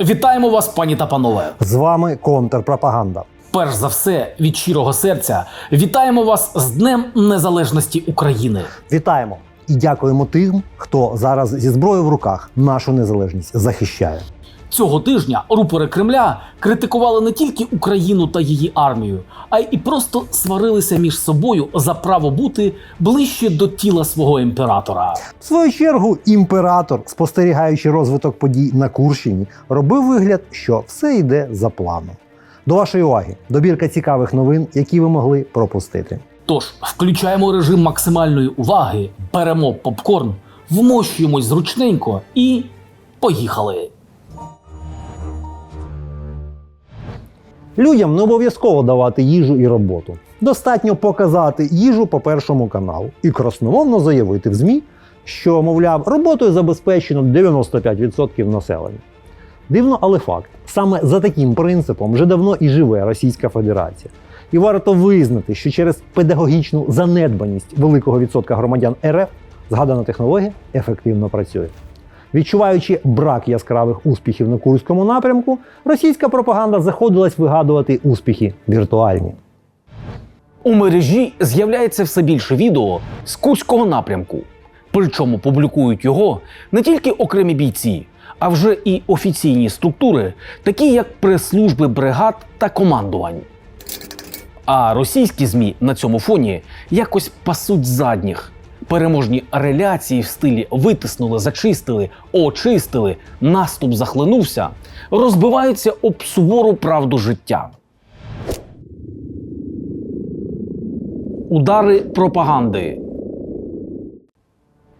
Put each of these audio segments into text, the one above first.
Вітаємо вас, пані та панове. З вами контрпропаганда. Перш за все, від щирого серця вітаємо вас з Днем Незалежності України. Вітаємо і дякуємо тим, хто зараз зі зброєю в руках нашу незалежність захищає. Цього тижня рупори Кремля критикували не тільки Україну та її армію, а й і просто сварилися між собою за право бути ближче до тіла свого імператора. В свою чергу, імператор, спостерігаючи розвиток подій на Курщині, робив вигляд, що все йде за планом. До вашої уваги, добірка цікавих новин, які ви могли пропустити. Тож включаємо режим максимальної уваги, беремо попкорн, вмощуємось зручненько і поїхали. Людям не обов'язково давати їжу і роботу. Достатньо показати їжу по першому каналу і красномовно заявити в ЗМІ, що, мовляв, роботою забезпечено 95% населення. Дивно, але факт. Саме за таким принципом вже давно і живе Російська Федерація. І варто визнати, що через педагогічну занедбаність великого відсотка громадян РФ згадана технологія ефективно працює. Відчуваючи брак яскравих успіхів на Курському напрямку, російська пропаганда заходилась вигадувати успіхи віртуальні. У мережі з'являється все більше відео з Курського напрямку. Причому публікують його не тільки окремі бійці, а вже і офіційні структури, такі як прес-служби бригад та командувань. А російські ЗМІ на цьому фоні якось пасуть задніх. Переможні реляції в стилі витиснули, зачистили, очистили, наступ захлинувся, розбиваються об сувору правду життя. Удари пропаганди.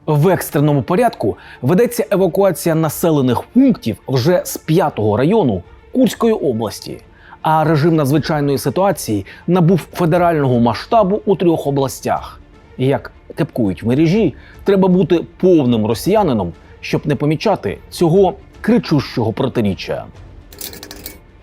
В екстреному порядку ведеться евакуація населених пунктів вже з 5-го району Курської області. А режим надзвичайної ситуації набув федерального масштабу у трьох областях. Як кепкують в мережі, треба бути повним росіянином, щоб не помічати цього кричущого протиріччя.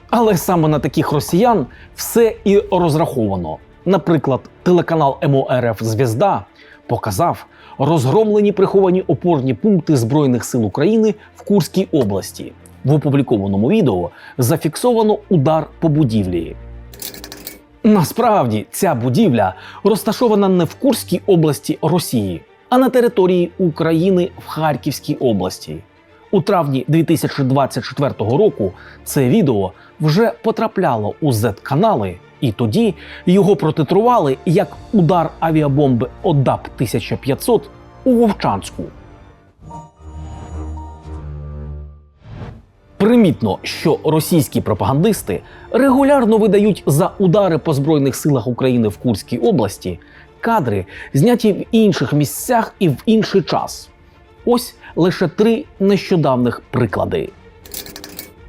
Але саме на таких росіян все і розраховано. Наприклад, телеканал МОРФ Звізда показав розгромлені приховані опорні пункти Збройних сил України в Курській області. В опублікованому відео зафіксовано удар по будівлі. Насправді ця будівля розташована не в Курській області Росії, а на території України в Харківській області. У травні 2024 року це відео вже потрапляло у Z-канали, і тоді його протитрували як удар авіабомби ОДАП 1500 у Вовчанську. Примітно, що російські пропагандисти регулярно видають за удари по збройних силах України в Курській області кадри, зняті в інших місцях і в інший час. Ось лише три нещодавних приклади.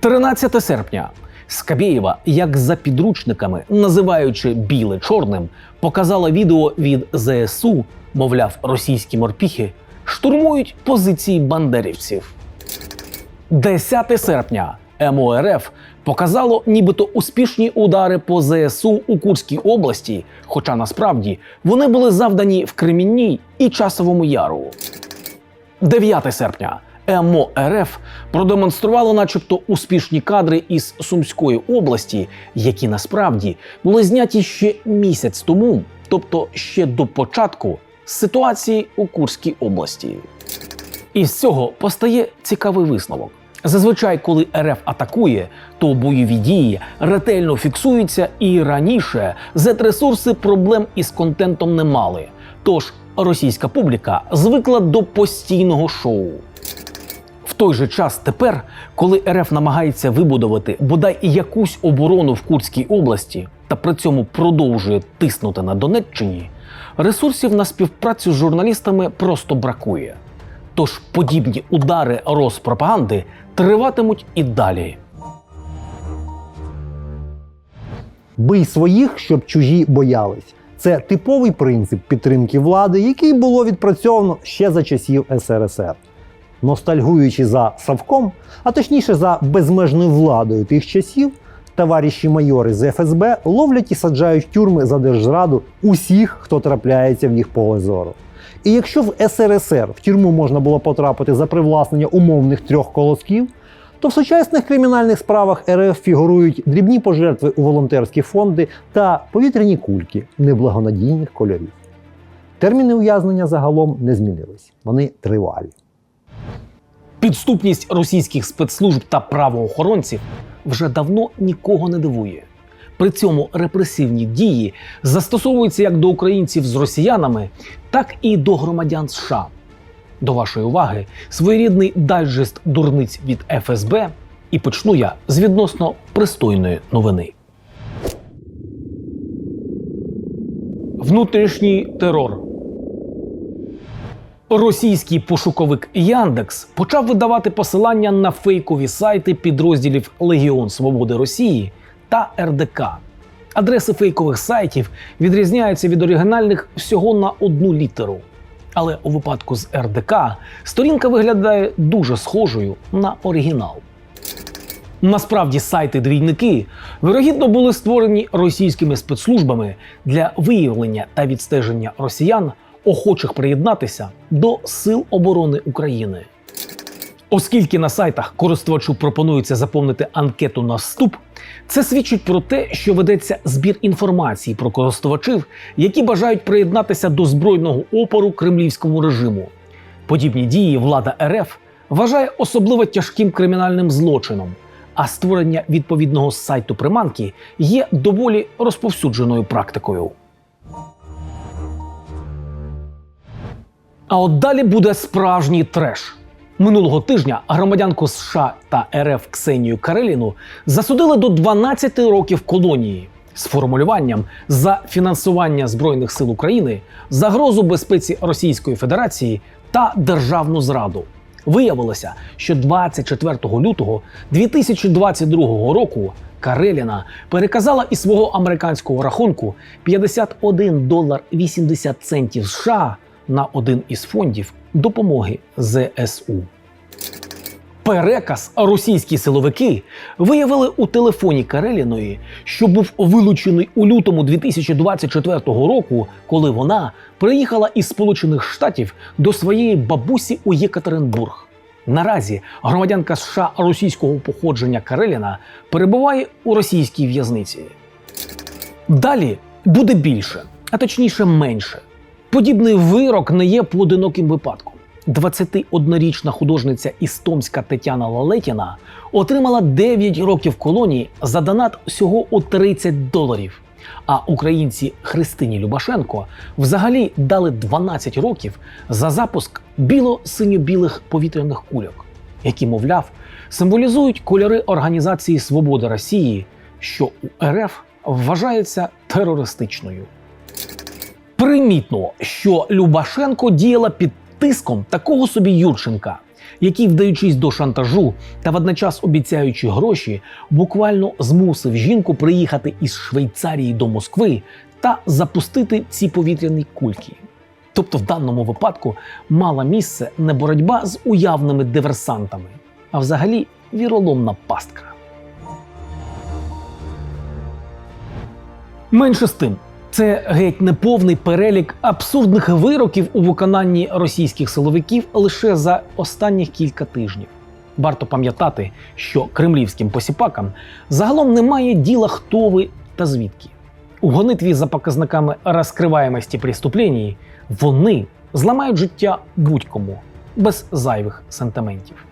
13 серпня Скабєєва, як за підручниками, називаючи біле чорним, показала відео від ЗСУ, мовляв, російські морпіхи штурмують позиції бандерівців. 10 серпня МОРФ показало нібито успішні удари по ЗСУ у Курській області, хоча насправді вони були завдані в Кремінній і Часовому Яру. 9 серпня МО РФ продемонструвало, начебто, успішні кадри із Сумської області, які насправді були зняті ще місяць тому, тобто ще до початку ситуації у Курській області. Із цього постає цікавий висновок. Зазвичай, коли РФ атакує, то бойові дії ретельно фіксуються, і раніше Z-ресурси проблем із контентом не мали. Тож російська публіка звикла до постійного шоу. В той же час тепер, коли РФ намагається вибудувати бодай якусь оборону в Курській області та при цьому продовжує тиснути на Донеччині, ресурсів на співпрацю з журналістами просто бракує. Тож подібні удари розпропаганди триватимуть і далі. Бий своїх, щоб чужі боялись. Це типовий принцип підтримки влади, який було відпрацьовано ще за часів СРСР. Ностальгуючи за Савком, а точніше за безмежною владою тих часів, товариші майори з ФСБ ловлять і саджають тюрми за держзраду усіх, хто трапляється в їх поле зору. І якщо в СРСР в тюрму можна було потрапити за привласнення умовних трьох колосків, то в сучасних кримінальних справах РФ фігурують дрібні пожертви у волонтерські фонди та повітряні кульки неблагонадійних кольорів. Терміни ув'язнення загалом не змінились, вони тривалі. Підступність російських спецслужб та правоохоронців вже давно нікого не дивує. При цьому репресивні дії застосовуються як до українців з росіянами, так і до громадян США. До вашої уваги своєрідний дайджест дурниць від ФСБ, і почну я з відносно пристойної новини. Внутрішній терор. Російський пошуковик Яндекс почав видавати посилання на фейкові сайти підрозділів Легіон Свободи Росії та РДК. Адреси фейкових сайтів відрізняються від оригінальних всього на одну літеру. Але у випадку з РДК сторінка виглядає дуже схожою на оригінал. Насправді сайти двійники вирогідно були створені російськими спецслужбами для виявлення та відстеження росіян, охочих приєднатися до Сил оборони України. Оскільки на сайтах користувачу пропонується заповнити анкету на вступ, це свідчить про те, що ведеться збір інформації про користувачів, які бажають приєднатися до збройного опору кремлівському режиму. Подібні дії влада РФ вважає особливо тяжким кримінальним злочином, а створення відповідного сайту приманки є доволі розповсюдженою практикою. А от далі буде справжній треш. Минулого тижня громадянку США та РФ Ксенію Кареліну засудили до 12 років колонії з формулюванням за фінансування збройних сил України, загрозу безпеці Російської Федерації та державну зраду. Виявилося, що 24 лютого 2022 року Кареліна переказала із свого американського рахунку 51 долар 80 центів США на один із фондів допомоги ЗСУ. Переказ російські силовики виявили у телефоні Кареліної, що був вилучений у лютому 2024 року, коли вона приїхала із Сполучених Штатів до своєї бабусі у Єкатеринбург. Наразі громадянка США російського походження Кареліна перебуває у російській в'язниці. Далі буде більше, а точніше менше. Подібний вирок не є поодиноким випадком. 21-річна художниця із Томська Тетяна Лалетіна отримала 9 років колонії за донат всього у 30 доларів. А українці Христині Любашенко взагалі дали 12 років за запуск біло-синьо-білих повітряних кульок, які, мовляв, символізують кольори Організації Свобода Росії, що у РФ вважається терористичною. Примітно, що Любашенко діяла під тиском такого собі Юрченка, який, вдаючись до шантажу та водночас обіцяючи гроші, буквально змусив жінку приїхати із Швейцарії до Москви та запустити ці повітряні кульки. Тобто, в даному випадку мала місце не боротьба з уявними диверсантами, а взагалі віроломна пастка. Менше з тим, це геть неповний перелік абсурдних вироків у виконанні російських силовиків лише за останніх кілька тижнів. Варто пам'ятати, що кремлівським посіпакам загалом немає діла, хто ви та звідки. У гонитві за показниками розкриваємості преступлень вони зламають життя будь-кому без зайвих сентиментів.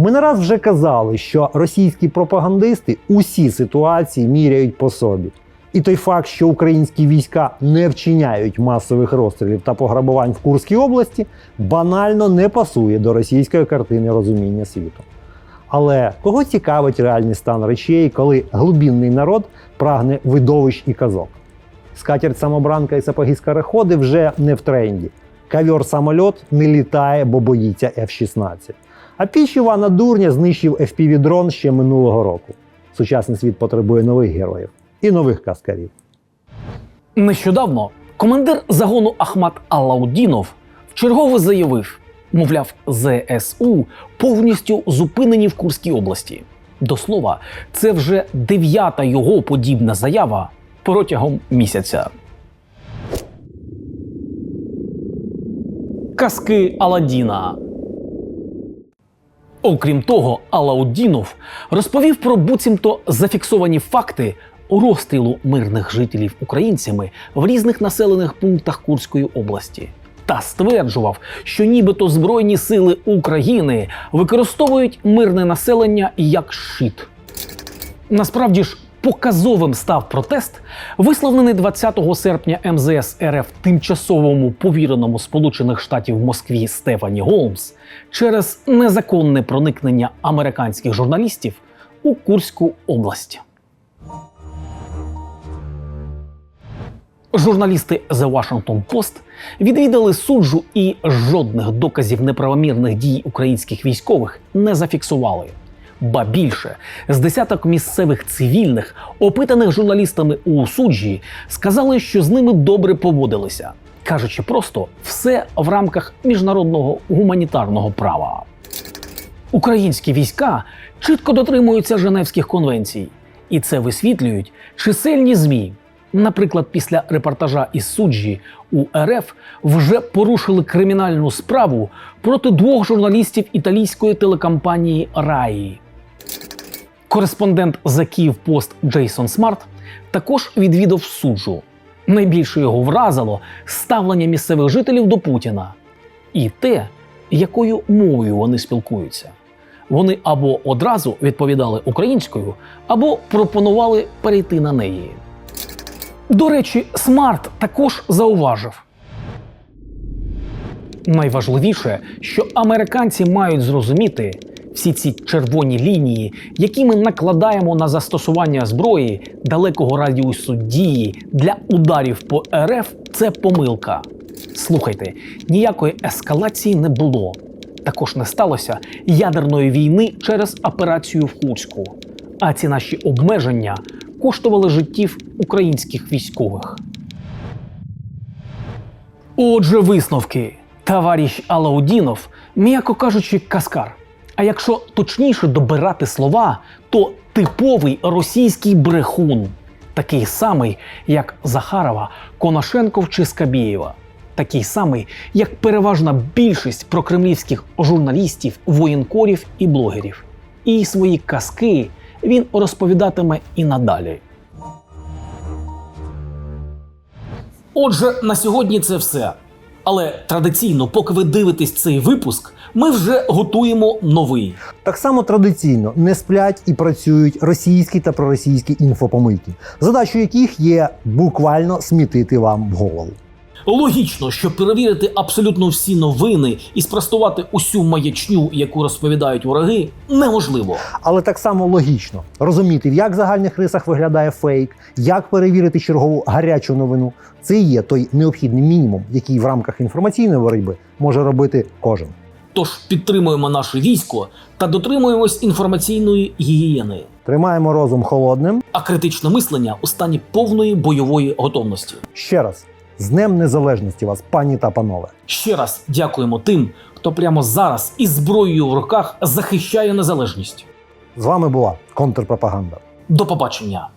Ми не раз вже казали, що російські пропагандисти усі ситуації міряють по собі. І той факт, що українські війська не вчиняють масових розстрілів та пограбувань в Курській області, банально не пасує до російської картини розуміння світу. Але кого цікавить реальний стан речей, коли глубінний народ прагне видовищ і казок? Скатерть самобранка і сапоги скороходи вже не в тренді. Кавьор самольот не літає, бо боїться F-16. А піч Івана Дурня знищив FPV-дрон ще минулого року. Сучасний світ потребує нових героїв і нових каскарів. Нещодавно командир загону Ахмат Алаудінов вчергове заявив, мовляв, ЗСУ повністю зупинені в Курській області. До слова, це вже дев'ята його подібна заява протягом місяця. Казки Аладдіна. Окрім того, Алаудінов розповів про буцімто зафіксовані факти розстрілу мирних жителів українцями в різних населених пунктах Курської області. Та стверджував, що нібито Збройні сили України використовують мирне населення як щит. Насправді ж показовим став протест, висловлений 20 серпня МЗС РФ тимчасовому повіреному Сполучених Штатів Москві Стефані Голмс через незаконне проникнення американських журналістів у Курську область. Журналісти The Washington Post відвідали суджу і жодних доказів неправомірних дій українських військових не зафіксували. Ба більше з десяток місцевих цивільних, опитаних журналістами у суджі, сказали, що з ними добре поводилися, кажучи просто все в рамках міжнародного гуманітарного права. Українські війська чітко дотримуються Женевських конвенцій, і це висвітлюють чисельні змі. Наприклад, після репортажа із суджі у РФ вже порушили кримінальну справу проти двох журналістів італійської телекомпанії Раї. Кореспондент за Київ Пост Джейсон Смарт також відвідав суджу. Найбільше його вразило ставлення місцевих жителів до Путіна і те, якою мовою вони спілкуються. Вони або одразу відповідали українською, або пропонували перейти на неї. До речі, Смарт також зауважив. Найважливіше, що американці мають зрозуміти всі ці червоні лінії, які ми накладаємо на застосування зброї далекого радіусу дії для ударів по РФ, це помилка. Слухайте, ніякої ескалації не було. Також не сталося ядерної війни через операцію в Курську. А ці наші обмеження коштували життів українських військових. Отже, висновки. Товариш Алаудінов, м'яко кажучи, каскар. А якщо точніше добирати слова, то типовий російський брехун, такий самий, як Захарова, Коношенков чи Скабєєва, такий самий, як переважна більшість прокремлівських журналістів, воєнкорів і блогерів. І свої казки він розповідатиме і надалі. Отже, на сьогодні це все. Але традиційно, поки ви дивитесь цей випуск, ми вже готуємо новий. Так само традиційно не сплять і працюють російські та проросійські інфопомийки, задачою яких є буквально смітити вам в голову. Логічно, що перевірити абсолютно всі новини і спростувати усю маячню, яку розповідають вороги, неможливо. Але так само логічно розуміти, в як загальних рисах виглядає фейк, як перевірити чергову гарячу новину. Це і є той необхідний мінімум, який в рамках інформаційної боротьби може робити кожен. Тож підтримуємо наше військо та дотримуємось інформаційної гігієни, Тримаємо розум холодним. а критичне мислення у стані повної бойової готовності. Ще раз з Днем Незалежності вас, пані та панове. Ще раз дякуємо тим, хто прямо зараз із зброєю в руках захищає незалежність. З вами була контрпропаганда. До побачення.